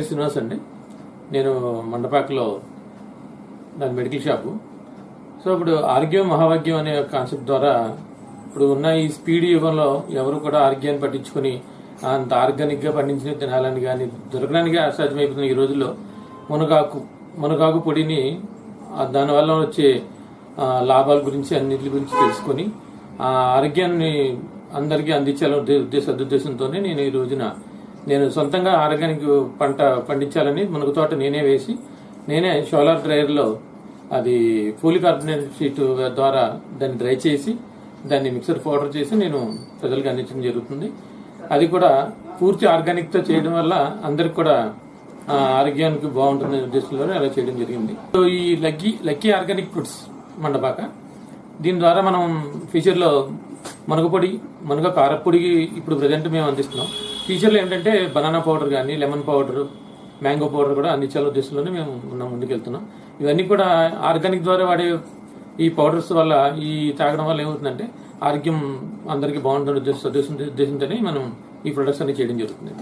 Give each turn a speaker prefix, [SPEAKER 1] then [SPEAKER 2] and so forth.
[SPEAKER 1] శ్రీనివాస్ అండి. నేను మండపాకలో దాని మెడికల్ షాపు. సో ఇప్పుడు ఆరోగ్యం మహాభాగ్యం అనే కాన్సెప్ట్ ద్వారా ఇప్పుడు ఉన్న ఈ స్పీడ్ యుగంలో ఎవరు కూడా ఆరోగ్యాన్ని పట్టించుకొని అంత ఆర్గానిక్గా పండించిన తినాలని కానీ దొరకడానికి అసాధ్యమైపోతున్న ఈ రోజుల్లో మునగాకు మునగాకు పొడిని దానివల్ల వచ్చే లాభాల గురించి అన్నింటి గురించి తెలుసుకొని ఆ ఆరోగ్యాన్ని అందరికీ అందించాలనే ఉద్దేశ సదుద్దేశంతోనే నేను ఈ రోజున నేను సొంతంగా ఆర్గానిక్ పంట పండించాలని మునగ తోట నేనే వేసి నేనే సోలార్ డ్రైయర్లో అది కార్బోనేట్ షీట్ ద్వారా దాన్ని డ్రై చేసి దాన్ని మిక్సర్ పౌడర్ చేసి నేను ప్రజలకు అందించడం జరుగుతుంది. అది కూడా పూర్తి ఆర్గానిక్తో చేయడం వల్ల అందరికి కూడా ఆరోగ్యానికి బాగుంటుంది ఉద్దేశంలోనే అలా చేయడం జరిగింది. సో ఈ lucky lucky organic foods Mandapaka దీని ద్వారా మనం ఫ్యూచర్లో మునగపొడి మునగ కారపొడి ఇప్పుడు ప్రజెంట్ మేము అందిస్తున్నాం. ఫ్యూచర్ ఏంటంటే బనానా పౌడర్ కానీ లెమన్ పౌడర్ మ్యాంగో పౌడర్ కూడా అందించాల ఉద్దేశంలోనే మేము ఉన్నాం ముందుకెళ్తున్నాం. ఇవన్నీ కూడా ఆర్గానిక్ ద్వారా వాడే ఈ పౌడర్స్ వల్ల ఈ తాగడం వల్ల ఏమవుతుందంటే ఆరోగ్యం అందరికీ బాగుంటుంది ఉద్దేశం ఉద్దేశంతోనే మనం ఈ ప్రొడక్ట్స్ అన్ని చేయడం జరుగుతుంది.